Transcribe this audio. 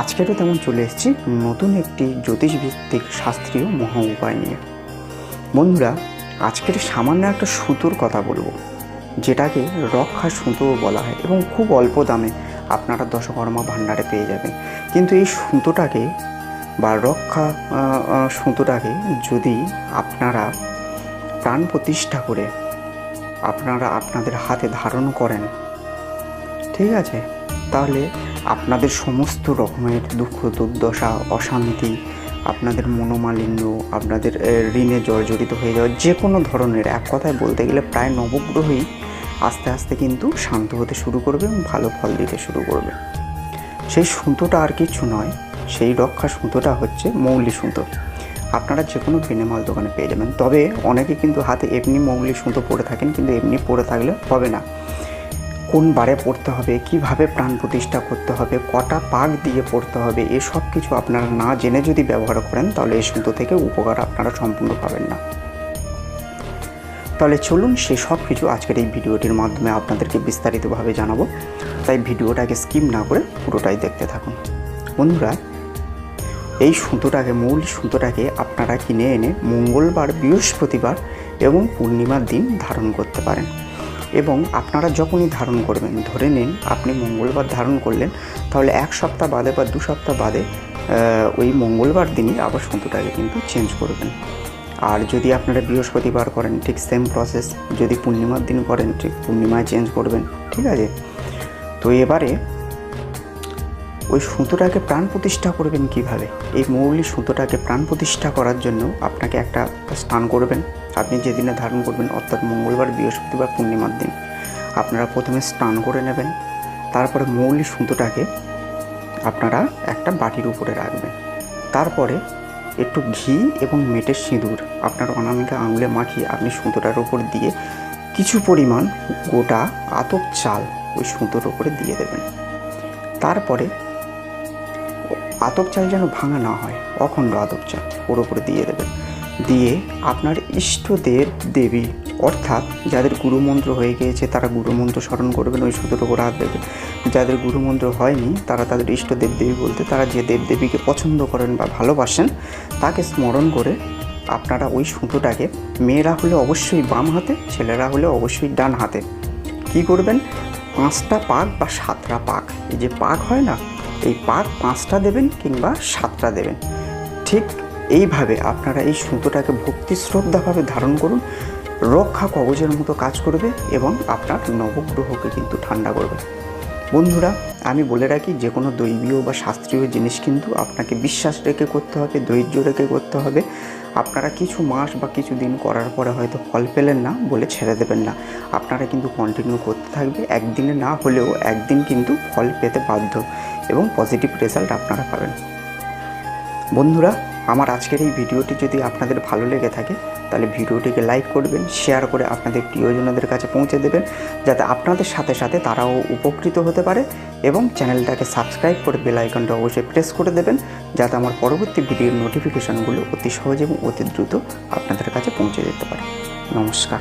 আজকেরও তেমন চলে এসেছি নতুন একটি জ্যোতিষভিত্তিক শাস্ত্রীয় মহা উপায় নিয়ে। বন্ধুরা, আজকের সামান্য একটা সুতোর কথা বলব, যেটাকে রক্ষা সুতোও বলা হয় এবং খুব অল্প দামে আপনারা দশকর্মা ভাণ্ডারে পেয়ে যাবেন। কিন্তু এই সুতোটাকে বা রক্ষা সুতোটাকে যদি আপনারা প্রাণ প্রতিষ্ঠা করে আপনারা আপনাদের হাতে ধারণ করেন, ঠিক আছে? তাহলে আপনাদের সমস্ত রকমের দুঃখ, দুর্দশা, অশান্তি, আপনাদের মনোমালিন্য, আপনাদের ঋণে জর্জরিত হয়ে যাওয়া যে কোনো ধরনের, এক কথায় বলতে গেলে প্রায় নবগ্রহই আস্তে আস্তে কিন্তু শান্ত হতে শুরু করবে এবং ভালো ফল দিতে শুরু করবে। সেই সুতোটা আর কিছু নয়, সেই রক্ষা সুতোটা হচ্ছে মৌলি সুতো। আপনারা যে কোনো বেনেমাল দোকানে পেয়ে যাবেন। তবে অনেকে কিন্তু হাতে এমনি মৌলি সুতো পরে থাকেন, কিন্তু এমনি পরে থাকলে হবে না। কোন বারে পড়তে হবে, কীভাবে প্রাণ প্রতিষ্ঠা করতে হবে, কটা পাক দিয়ে পড়তে হবে এসব কিছু আপনারা না জেনে যদি ব্যবহার করেন, তাহলে এই সুতো থেকে উপকার আপনারা সম্পূর্ণ পাবেন না। তাহলে চলুন সে সব কিছু আজকের এই ভিডিওটির মাধ্যমে আপনাদেরকে বিস্তারিতভাবে জানাব। তাই ভিডিওটাকে স্কিপ না করে পুরোটাই দেখতে থাকুন। বন্ধুরা, এই সুতোটাকে, মূল সুতোটাকে আপনারা কিনে এনে মঙ্গলবার, বৃহস্পতিবার এবং পূর্ণিমার দিন ধারণ করতে পারেন। এবং আপনারা যখনই ধারণ করবেন, ধরে নিন আপনি মঙ্গলবার ধারণ করলেন, তাহলে এক সপ্তাহ বাদে বা দু সপ্তাহ বাদে ওই মঙ্গলবার দিনই আবার সুতোটাকে কিন্তু চেঞ্জ করবেন। আর যদি আপনারা বৃহস্পতিবার করেন, ঠিক সেম প্রসেস যদি পূর্ণিমার দিন করেন, ঠিক পূর্ণিমায় চেঞ্জ করবেন, ঠিক আছে? তো এবারে ওই সুতোটাকে প্রাণ প্রতিষ্ঠা করবেন কীভাবে? এই মৌলি সুতোটাকে প্রাণ প্রতিষ্ঠা করার জন্য আপনাকে একটা স্নান করবেন। আপনি যেদিনে ধারণ করবেন, অর্থাৎ মঙ্গলবার, বৃহস্পতিবার, পূর্ণিমার দিন, আপনারা প্রথমে স্নান করে নেবেন। তারপরে মৌলি সুতোটাকে আপনারা একটা বাটির উপরে রাখবেন। তারপরে একটু ঘি এবং মেটের সিঁদুর আপনার অনামিকা আঙুলে মাখিয়ে আপনি সুতোটার ওপর দিয়ে কিছু পরিমাণ গোটা আতপ চাল ওই সুতোর উপরে দিয়ে দেবেন। তারপরে আতপ চাল যেন ভাঙা না হয়, অখণ্ড আতপ চাল ওর ওপরে দিয়ে দেবেন। দিয়ে আপনার ইষ্টদেব দেবী, অর্থাৎ যাদের গুরুমন্ত্র হয়ে গিয়েছে তারা গুরুমন্ত্র স্মরণ করবেন, ওই সুতোর উপর হাত দেবে যাদের গুরুমন্ত্র হয়নি, তারা তাদের ইষ্টদেব দেবী বলতে তারা যে দেবদেবীকে পছন্দ করেন বা ভালোবাসেন, তাকে স্মরণ করে আপনারা ওই সুতোটাকে মেয়েরা হলে অবশ্যই বাম হাতে, ছেলেরা হলে অবশ্যই ডান হাতে। কি করবেন? পাঁচটা পাক বা সাতটা পাক। এই যে পাক হয় না, এই পাক পাঁচটা দেবেন কিংবা সাতটা দেবেন। ঠিক এইভাবে আপনারা এই সুতোটাকে ভক্তি শ্রদ্ধাভাবে ধারণ করুন, রক্ষা কবচের মতো কাজ করবে এবং আপনার নবগ্রহকে কিন্তু ঠান্ডা করবে। বন্ধুরা, আমি বলে রাখি, যে কোনো দৈবীয় বা শাস্ত্রীয় জিনিস কিন্তু আপনাকে বিশ্বাস রেখে করতে হবে, ধৈর্য রেখে করতে হবে। আপনারা কিছু মাস বা কিছু দিন করার পরে হয়তো ফল পেলেন না বলে ছেড়ে দেবেন না। আপনারা কিন্তু কন্টিনিউ করতে থাকবে, একদিনে না হলেও একদিন কিন্তু ফল পেতে বাধ্য এবং পজিটিভ রেজাল্ট আপনারা পাবেন। বন্ধুরা আমার আজকের এই ভিডিওটি যদি আপনাদের ভালো লেগে থাকে, তাহলে ভিডিওটিকে লাইক করবেন, শেয়ার করে আপনাদের প্রিয়জনদের কাছে পৌঁছে দেবেন, যাতে আপনাদের সাথে সাথে তারাও উপকৃত হতে পারে এবং চ্যানেলটাকে সাবস্ক্রাইব করে বেল আইকনটা অবশ্যই প্রেস করে দেবেন, যাতে আমার পরবর্তী ভিডিওর নোটিফিকেশনগুলো অতি সহজ এবং অতি দ্রুত আপনাদের কাছে পৌঁছে যেতে পারে। নমস্কার।